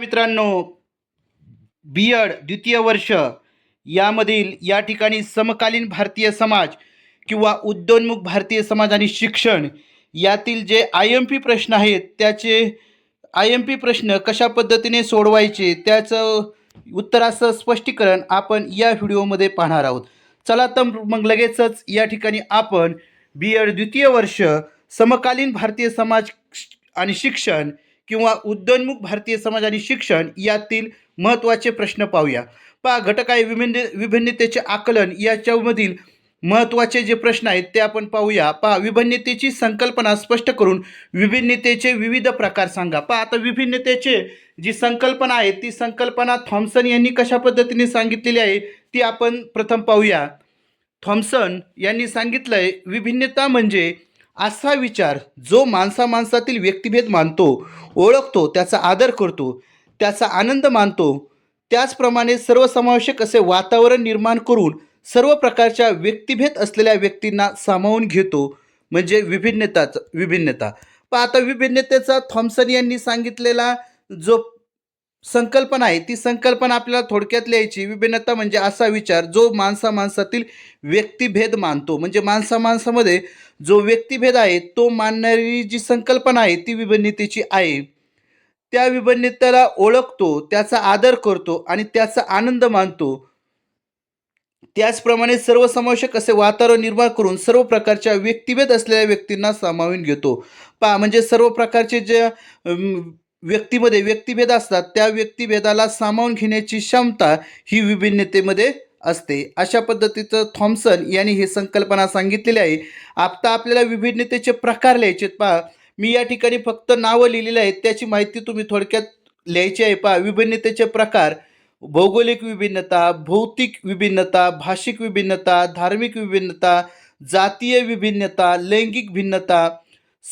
मित्रांनो. B Ed द्वितीय वर्ष. यामधील या ठिकाणी समकालीन भारतीय समाज किंवा उद्योन्मुख भारतीय समाज आणि शिक्षण यातील जे आय एम पी प्रश्न आहेत त्याचे आय एम पी प्रश्न कशा पद्धतीने सोडवायचे त्याचं उत्तराचं स्पष्टीकरण आपण या व्हिडिओमध्ये पाहणार आहोत. चला तर मग लगेचच या ठिकाणी आपण बी एड द्वितीय वर्ष समकालीन भारतीय समाज आणि शिक्षण किंवा उद्योन्मुख भारतीय समाज आणि शिक्षण यातील महत्त्वाचे प्रश्न पाहूया. पहा घटक आहे विभिन्न विभिन्नतेचे आकलन याच्यामधील महत्त्वाचे जे प्रश्न आहेत ते आपण पाहूया. पहा विभिन्नतेची संकल्पना स्पष्ट करून विभिन्नतेचे विविध प्रकार सांगा. पहा आता विभिन्नतेचे जी संकल्पना आहे ती संकल्पना थॉम्सन यांनी कशा पद्धतीने सांगितलेली आहे ती आपण प्रथम पाहूया. थॉम्सन यांनी सांगितलं आहे विभिन्नता म्हणजे असा विचार जो माणसा माणसातील व्यक्तिभेद मानतो ओळखतो त्याचा आदर करतो त्याचा आनंद मानतो त्याचप्रमाणे सर्वसमावेशक असे वातावरण निर्माण करून सर्व प्रकारच्या व्यक्तिभेद असलेल्या व्यक्तींना सामावून घेतो म्हणजे विभिन्नताच विभिन्नता. पण आता विभिन्नतेचा थॉम्सन यांनी सांगितलेला जो संकल्पना आहे. ती संकल्पना आपल्याला थोडक्यात लिहायची. विभिन्नता म्हणजे असा विचार जो माणसा माणसातील व्यक्तिभेद मानतो. म्हणजे माणसा माणसामध्ये जो व्यक्तिभेद आहे तो मानणारी जी संकल्पना आहे ती विभिन्नतेची आहे. त्या विभिन्नतेला ओळखतो त्याचा आदर करतो आणि त्याचा आनंद मानतो. त्याचप्रमाणे सर्वसमावेशक असे वातावरण निर्माण करून सर्व प्रकारच्या व्यक्तिभेद असलेल्या व्यक्तींना सामावून घेतो. पा म्हणजे सर्व प्रकारचे जे व्यक्तीमध्ये व्यक्तिभेद असतात त्या व्यक्तिभेदाला सामावून घेण्याची क्षमता ही विभिन्नतेमध्ये असते. अशा पद्धतीचं थॉम्सन यांनी ही संकल्पना सांगितलेली आहे. आता आपल्याला विभिन्नतेचे प्रकार लिहायचे आहेत. पहा मी या ठिकाणी फक्त नावं लिहिलेली आहेत. त्याची माहिती तुम्ही थोडक्यात लिहायची आहे. पहा विभिन्नतेचे प्रकार. भौगोलिक विभिन्नता भौतिक विभिन्नता भाषिक विभिन्नता धार्मिक विभिन्नता जातीय विभिन्नता लैंगिक भिन्नता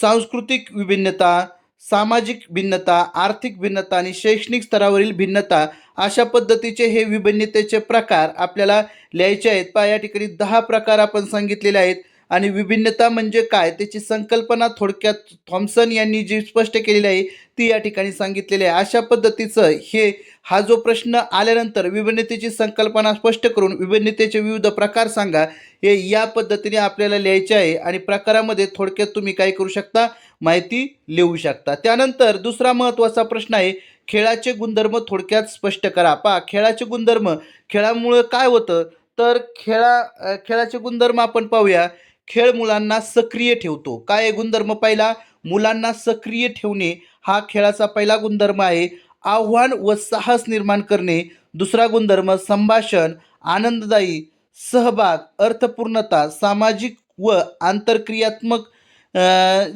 सांस्कृतिक विभिन्नता सामाजिक भिन्नता आर्थिक भिन्नता आणि शैक्षणिक स्तरावरील भिन्नता अशा पद्धतीचे हे विभिन्नतेचे प्रकार आपल्याला लिहायचे आहेत. पहा या ठिकाणी दहा प्रकार आपण सांगितलेले आहेत. आणि विभिन्नता म्हणजे काय? त्याची संकल्पना थोडक्यात थॉम्सन यांनी जी स्पष्ट केलेली आहे ती या ठिकाणी सांगितलेली आहे. अशा पद्धतीचं हे हा जो प्रश्न आल्यानंतर विभिन्नतेची संकल्पना स्पष्ट करून विभिन्नतेचे विविध प्रकार सांगा हे या पद्धतीने आपल्याला लिहायचे आहे आणि प्रकारामध्ये थोडक्यात तुम्ही काय करू शकता? माहिती लिहू शकता. त्यानंतर दुसरा महत्त्वाचा प्रश्न आहे खेळाचे गुणधर्म थोडक्यात स्पष्ट करा. पहा खेळाचे गुणधर्म खेळामुळं काय होतं? तर खेळा खेळाचे गुणधर्म आपण पाहूया. खेळ मुलांना सक्रिय ठेवतो. काय गुणधर्म पहिला? मुलांना सक्रिय ठेवणे हा खेळाचा पहिला गुणधर्म आहे. आव्हान व साहस निर्माण करणे दुसरा गुणधर्म संभाषण आनंददायी सहभाग अर्थपूर्णता सामाजिक व आंतरक्रियात्मक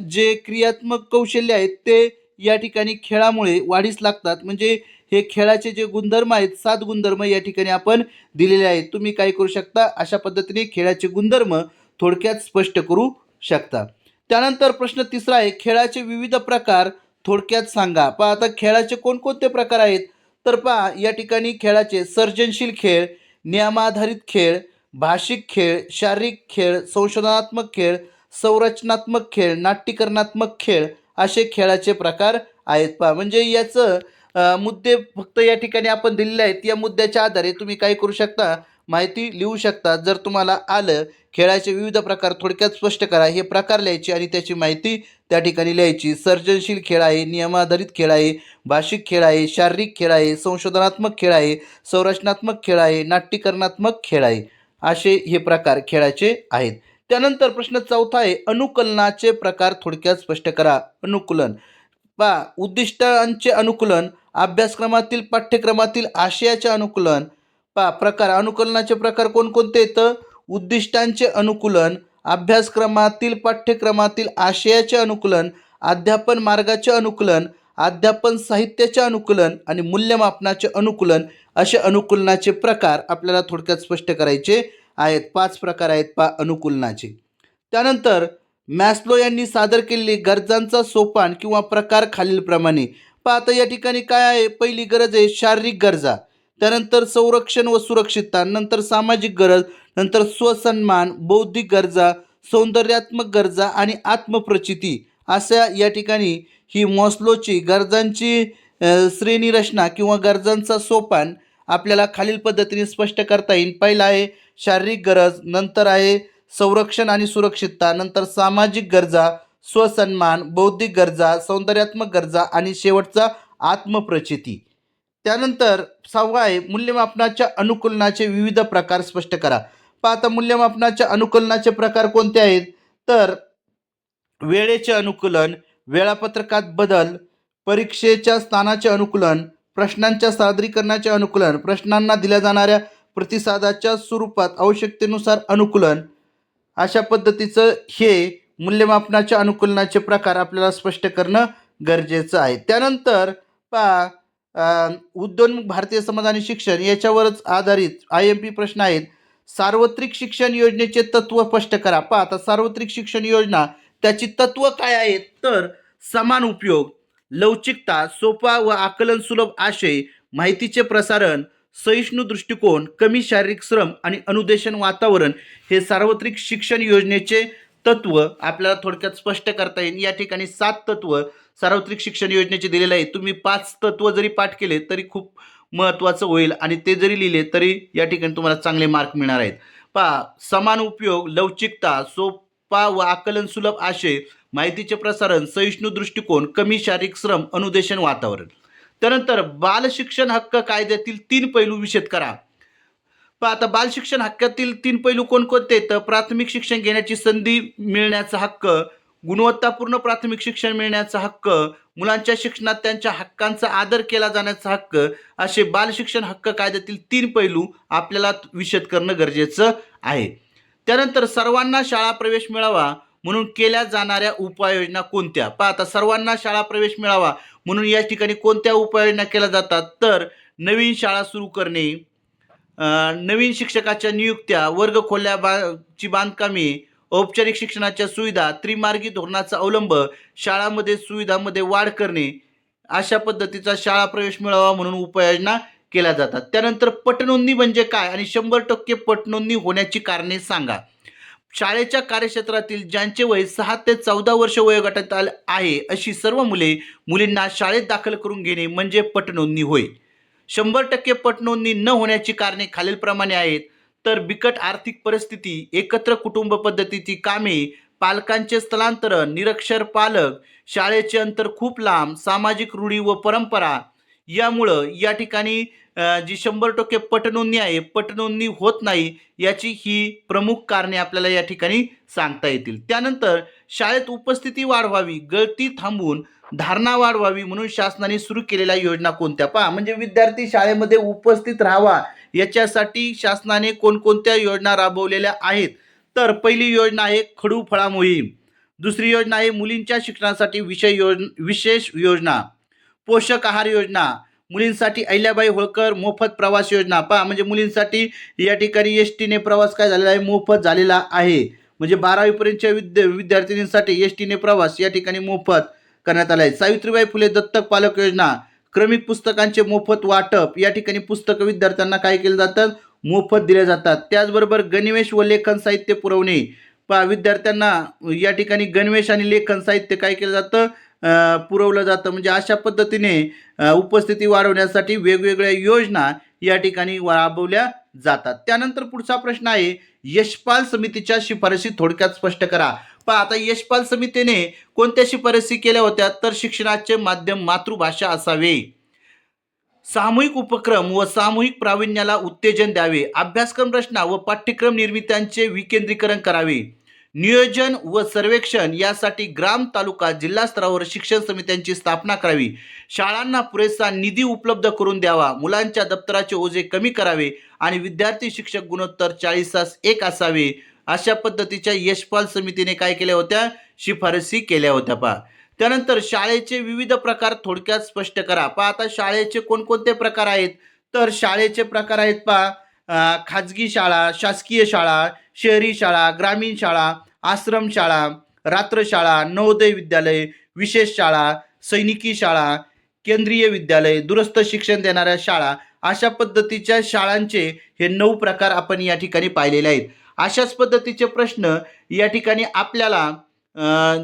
जे क्रियात्मक कौशल्य आहेत ते या ठिकाणी खेळामुळे वाढीस लागतात. म्हणजे हे खेळाचे जे गुणधर्म आहेत सात गुणधर्म या ठिकाणी आपण दिलेले आहेत. तुम्ही काय करू शकता? अशा पद्धतीने खेळाचे गुणधर्म थोडक्यात स्पष्ट करू शकता. त्यानंतर प्रश्न तिसरा आहे खेळाचे विविध प्रकार थोडक्यात सांगा. पहा आता खेळाचे कोणकोणते प्रकार आहेत? तर पहा या ठिकाणी खेळाचे सर्जनशील खेळ नियमाधारित खेळ भाषिक खेळ शारीरिक खेळ संशोधनात्मक खेळ संरचनात्मक खेळ नाट्यकरणात्मक खेळ असे खेळाचे प्रकार आहेत. पहा म्हणजे याचं मुद्दे फक्त या ठिकाणी आपण दिलेले आहेत. या मुद्द्याच्या आधारे तुम्ही काय करू शकता? माहिती लिहू शकता जर तुम्हाला आलं खेळाचे विविध प्रकार थोडक्यात स्पष्ट करा. हे प्रकार लिहायचे आणि त्याची माहिती त्या ठिकाणी लिहायची. सर्जनशील खेळ आहे नियमाधारित खेळ आहे भाषिक खेळ आहे शारीरिक खेळ आहे संशोधनात्मक खेळ आहे संरचनात्मक खेळ आहे नाट्यकरणात्मक खेळ आहे. असे हे प्रकार खेळाचे आहेत. त्यानंतर प्रश्न चौथा आहे अनुकलनाचे प्रकार थोडक्यात स्पष्ट करा. अनुकूलन. पा उद्दिष्टांचे अनुकूलन अभ्यासक्रमातील पाठ्यक्रमातील आशयाचे अनुकूलन पा प्रकार अनुकलनाचे प्रकार कोणकोणते येतं उद्दिष्टांचे अनुकूलन अभ्यासक्रमातील पाठ्यक्रमातील आशयाचे अनुकूलन अध्यापन मार्गाचे अनुकूलन अध्यापन साहित्याचे अनुकूलन आणि मूल्यमापनाचे अनुकूलन असे अनुकूलनाचे प्रकार आपल्याला थोडक्यात स्पष्ट करायचे आहेत. पाच प्रकार आहेत पा अनुकूलनाचे. त्यानंतर मॅस्लो यांनी सादर केलेली गरजांचा सोपान किंवा प्रकार खालीलप्रमाणे. पहा आता या ठिकाणी काय आहे? पहिली गरज आहे शारीरिक गरजा. त्यानंतर संरक्षण व सुरक्षितता नंतर सामाजिक गरज नंतर स्वसन्मान बौद्धिक गरजा सौंदर्यात्मक गरजा आणि आत्मप्रचिती अशा या ठिकाणी ही मॉस्लोची गरजांची श्रेणी रचना किंवा गरजांचा सोपान आपल्याला खालील पद्धतीने स्पष्ट करता येईल. पहिला आहे शारीरिक गरज नंतर आहे संरक्षण आणि सुरक्षितता नंतर सामाजिक गरजा स्वसन्मान बौद्धिक गरजा सौंदर्यात्मक गरजा आणि शेवटचा आत्मप्रचिती. त्यानंतर सहावा आहे मूल्यमापनाच्या अनुकूलनाचे विविध प्रकार स्पष्ट करा. पहा आता मूल्यमापनाच्या अनुकूलनाचे प्रकार कोणते आहेत? तर वेळेचे अनुकूलन वेळापत्रकात बदल परीक्षेच्या स्थानाचे अनुकूलन प्रश्नांच्या सादरीकरणाचे अनुकूलन प्रश्नांना दिल्या जाणाऱ्या प्रतिसादाच्या स्वरूपात आवश्यकतेनुसार अनुकूलन. अशा पद्धतीचं हे मूल्यमापनाच्या अनुकूलनाचे प्रकार आपल्याला स्पष्ट करणं गरजेचं आहे. त्यानंतर पहा उद्योन्मुख भारतीय समाज आणि शिक्षण याच्यावरच आधारित आय एम पी प्रश्न आहेत. सार्वत्रिक शिक्षण योजनेचे तत्व स्पष्ट करा. पहा आता सार्वत्रिक शिक्षण योजना त्याची तत्व काय आहेत? तर समान उपयोग लवचिकता सोपा व आकलन सुलभ आशय माहितीचे प्रसारण सहिष्णू दृष्टिकोन कमी शारीरिक श्रम आणि अनुदेशन वातावरण हे सार्वत्रिक शिक्षण योजनेचे तत्व आपल्याला थोडक्यात स्पष्ट करता येईल. या ठिकाणी सात तत्व सार्वत्रिक शिक्षण योजनेचे दिलेले आहे. तुम्ही पाच तत्व जरी पाठ केले तरी खूप महत्त्वाचं होईल. आणि ते जरी लिहिले तरी या ठिकाणी तुम्हाला चांगले मार्क मिळणार आहेत. पहा समान उपयोग लवचिकता सोपा व आकलन सुलभ आशय माहितीचे प्रसारण सहिष्णू दृष्टिकोन कमी शारीरिक श्रम अनुदेशन वातावरण. त्यानंतर बाल शिक्षण हक्क कायद्यातील तीन पैलू विषद करा. पहा आता बाल शिक्षण हक्कातील तीन पैलू कोणकोणते? तर प्राथमिक शिक्षण घेण्याची संधी मिळण्याचा हक्क गुणवत्तापूर्ण प्राथमिक शिक्षण मिळण्याचा हक्क मुलांच्या शिक्षणात त्यांच्या हक्कांचा आदर केला जाण्याचा हक्क असे बाल शिक्षण हक्क कायद्यातील तीन पैलू आपल्याला विषद करणं गरजेचं आहे. त्यानंतर सर्वांना शाळा प्रवेश मिळावा म्हणून केल्या जाणाऱ्या उपाययोजना कोणत्या? पहा आता सर्वांना शाळा प्रवेश मिळावा म्हणून या ठिकाणी कोणत्या उपाययोजना केल्या जातात? तर नवीन शाळा सुरू करणे नवीन शिक्षकाच्या नियुक्त्या वर्ग खोल्या बा ची बांधकामे औपचारिक शिक्षणाच्या सुविधा त्रिमार्गी धोरणाचा अवलंब शाळामध्ये सुविधामध्ये वाढ करणे अशा पद्धतीचा शाळा प्रवेश मिळावा म्हणून उपाययोजना केल्या जातात. त्यानंतर पटनोंदणी म्हणजे काय आणि शंभर टक्के पटनोंदणी होण्याची कारणे सांगा. शाळेच्या कार्यक्षेत्रातील ज्यांचे वय सहा ते चौदा वर्ष वयोगटात आले आहे अशी सर्व मुले मुलींना शाळेत दाखल करून घेणे म्हणजे पटनोंदणी होय. शंभर टक्के पटनोंदणी न होण्याची कारणे खालीलप्रमाणे आहेत. तर बिकट आर्थिक परिस्थिती एकत्र कुटुंब पद्धतीची कामे पालकांचे स्थलांतरण निरक्षर पालक शाळेचे अंतर खूप लांब सामाजिक रूढी व परंपरा यामुळं या ठिकाणी जी शंभर टक्के पटनोंदणी आहे पटनोंदणी होत नाही याची ही प्रमुख कारणे आपल्याला या ठिकाणी सांगता येतील. त्यानंतर शाळेत उपस्थिती वाढवावी गळती थांबवून धारणा वाढ व्हावी म्हणून शासनाने सुरू केलेल्या योजना कोणत्या? पहा म्हणजे विद्यार्थी शाळेमध्ये उपस्थित राहावा याच्यासाठी शासनाने कोणकोणत्या योजना राबवलेल्या आहेत? तर पहिली योजना आहे खडू फळा मोहीम. दुसरी योजना आहे मुलींच्या शिक्षणासाठी विषय योज विशेष योजना. पोषक आहार योजना. मुलींसाठी अहिल्याबाई होळकर मोफत प्रवास योजना. पहा म्हणजे मुलींसाठी या ठिकाणी एस टीने प्रवास काय झालेला आहे? मोफत झालेला आहे. म्हणजे बारावीपर्यंतच्या विद्या विद्यार्थिनींसाठी एस टीने प्रवास या ठिकाणी मोफत. करण्यात आला आहे सावित्रीबाई फुले दत्तक पालक योजना. क्रमिक पुस्तकांचे मोफत वाटप. या ठिकाणी पुस्तकं विद्यार्थ्यांना काय केलं जातं? मोफत दिले जातात. त्याचबरोबर गणवेश व लेखन साहित्य पुरवणे. पा विद्यार्थ्यांना या ठिकाणी गणवेश आणि लेखन साहित्य काय केलं जातं? पुरवलं जातं. म्हणजे अशा पद्धतीने उपस्थिती वाढवण्यासाठी वेगवेगळ्या योजना या ठिकाणी राबवल्या जातात. त्यानंतर पुढचा प्रश्न आहे यशपाल समितीच्या शिफारसी थोडक्यात स्पष्ट करा. पण आता यशपाल समितीने कोणत्या शिफारसी केल्या होत्या? तर शिक्षणाचे माध्यम मातृभाषा असावे. सामूहिक उपक्रम व सामूहिक प्रावीण्याला उत्तेजन द्यावे. अभ्यासक्रम रचना व पाठ्यक्रम निर्मित्यांचे विकेंद्रीकरण करावे. नियोजन व सर्वेक्षण यासाठी ग्राम तालुका जिल्हा स्तरावर शिक्षण समित्यांची स्थापना करावी. शाळांना पुरेसा निधी उपलब्ध करून द्यावा. मुलांच्या दप्तराचे ओझे कमी करावे आणि विद्यार्थी शिक्षक गुणोत्तर चाळीसास एक असावे. अशा पद्धतीच्या यशपाल समितीने काय केल्या होत्या? शिफारसी केल्या होत्या पहा. त्यानंतर शाळेचे विविध प्रकार थोडक्यात स्पष्ट करा. पहा आता शाळेचे कोणकोणते प्रकार आहेत? तर शाळेचे प्रकार आहेत पहा. खाजगी शाळा शासकीय शाळा शहरी शाळा ग्रामीण शाळा आश्रम शाळा रात्रशाळा नवोदय विद्यालय विशेष शाळा सैनिकी शाळा केंद्रीय विद्यालय दुरस्त शिक्षण देणाऱ्या शाळा अशा पद्धतीच्या शाळांचे हे नऊ प्रकार आपण या ठिकाणी पाहिलेले आहेत. अशाच पद्धतीचे प्रश्न या ठिकाणी आपल्याला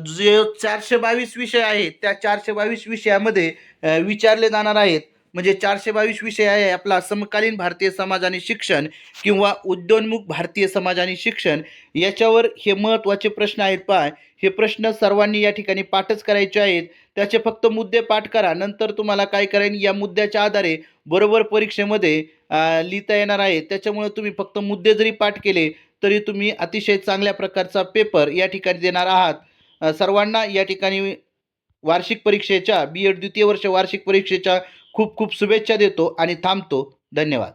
जे चारशे बावीस विषय आहेत त्या चारशे बावीस विषयामध्ये विचारले जाणार आहेत. म्हणजे चारशे बावीस विषय आहे आपला समकालीन भारतीय समाज आणि शिक्षण किंवा उद्योन्मुख भारतीय समाज आणि शिक्षण. याच्यावर हे महत्त्वाचे प्रश्न आहेत पाय. हे प्रश्न सर्वांनी या ठिकाणी पाठच करायचे आहेत. त्याचे फक्त मुद्दे पाठ करा. नंतर तुम्हाला काय करायला या मुद्द्याच्या आधारे बरोबर परीक्षेमध्ये लिहिता येणार आहे. त्याच्यामुळे तुम्ही फक्त मुद्दे जरी पाठ केले तरी तुम्ही अतिशय चांगल्या प्रकारचा पेपर या ठिकाणी देणार आहात. सर्वांना या ठिकाणी वार्षिक परीक्षेच्या बी एड द्वितीय वर्ष वार्षिक परीक्षेच्या खूप खूप शुभेच्छा देतो आणि थांबतो. धन्यवाद.